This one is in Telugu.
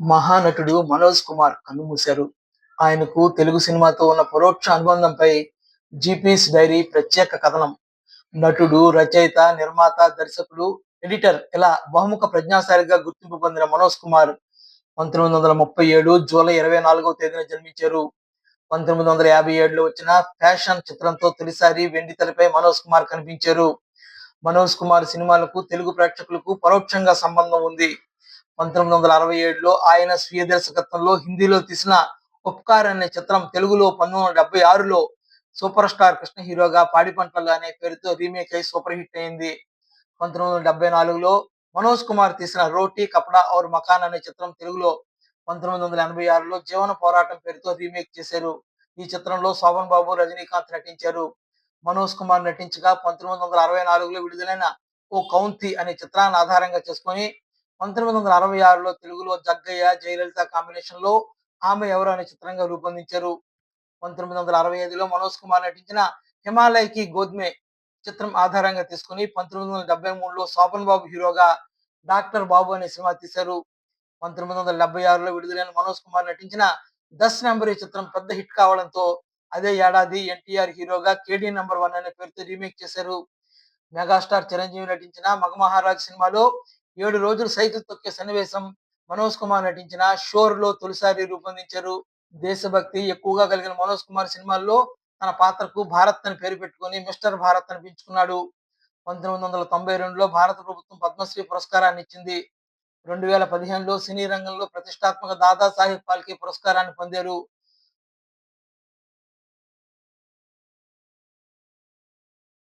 మహానటుడు మనోజ్ కుమార్ కన్నుమూశారు ఆయనకు తెలుగు సినిమాతో ఉన్న పరోక్ష అనుబంధంపై జీపీస్ డైరీ ప్రత్యేక కథనం. నటుడు రచయిత నిర్మాత దర్శకుడు ఎడిటర్ ఇలా బహుముఖ ప్రజ్ఞాశాలిగా గుర్తింపు పొందిన మనోజ్ కుమార్ పంతొమ్మిది వందల ముప్పై ఏడు జూలై ఇరవై నాలుగవ తేదీన జన్మించారు. పంతొమ్మిది వందల యాభై ఏడులో వచ్చిన ఫ్యాషన్ చిత్రంతో తొలిసారి వెండి తెలపై మనోజ్ కుమార్ కనిపించారు. మనోజ్ కుమార్ సినిమాలకు తెలుగు ప్రేక్షకులకు పరోక్షంగా సంబంధం ఉంది. పంతొమ్మిది వందల అరవై ఏడులో ఆయన స్వీయ దర్శకత్వంలో హిందీలో తీసిన ఉపకార్ అనే చిత్రం తెలుగులో పంతొమ్మిది వందల డెబ్బై ఆరులో సూపర్ స్టార్ కృష్ణ హీరోగా పాడి పంటలు అనే పేరుతో రీమేక్ అయి సూపర్ హిట్ అయింది. పంతొమ్మిది వందల డెబ్బై నాలుగులో మనోజ్ కుమార్ తీసిన రోటీ కపడా ఔర్ మకాన్ అనే చిత్రం తెలుగులో పంతొమ్మిది వందల ఎనభై ఆరులో జీవన పోరాటం పేరుతో రీమేక్ చేశారు. ఈ చిత్రంలో శోభన్ బాబు రజనీకాంత్ నటించారు. మనోజ్ కుమార్ నటించగా పంతొమ్మిది వందల అరవై నాలుగులో విడుదలైన ఓ కౌంతి అనే చిత్రాన్ని ఆధారంగా చేసుకొని పంతొమ్మిది వందల అరవై ఆరులో తెలుగులో జగ్గయ్య జయలలిత కాంబినేషన్లో ఆమె ఎవరు అనే చిత్రంగా రూపొందించారు. పంతొమ్మిది వందల అరవై ఐదులో మనోజ్ కుమార్ నటించిన హిమాలయకి గోద్మే చిత్రం ఆధారంగా తీసుకుని పంతొమ్మిది వందల డెబ్బై మూడులో శోభన్ బాబు హీరోగా డాక్టర్ బాబు అనే సినిమా తీశారు. పంతొమ్మిది వందల డెబ్బై ఆరులో విడుదలైన మనోజ్ కుమార్ నటించిన దస్ నెంబర్ ఈ చిత్రం పెద్ద హిట్ కావడంతో అదే ఏడాది ఎన్టీఆర్ హీరోగా కేడీ నెంబర్ వన్ అనే పేరుతో రీమేక్ చేశారు. మెగాస్టార్ చిరంజీవి నటించిన మగమహారాజ్ సినిమాలో ఏడు రోజులు సైకిల్ తొక్కే సన్నివేశం మనోజ్ కుమార్ నటించిన షోర్లో తొలిసారి రూపొందించారు. దేశభక్తి ఎక్కువగా కలిగిన మనోజ్ కుమార్ సినిమాల్లో తన పాత్రకు భారత్ అని పేరు పెట్టుకుని మిస్టర్ భారత్ అనిపించుకున్నాడు. పంతొమ్మిది వందల తొంభై రెండులో భారత ప్రభుత్వం పద్మశ్రీ పురస్కారాన్ని ఇచ్చింది. రెండు వేల పదిహేనులో సినీ రంగంలో ప్రతిష్టాత్మక దాదాసాహెబ్ ఫాల్కే పురస్కారాన్ని పొందారు.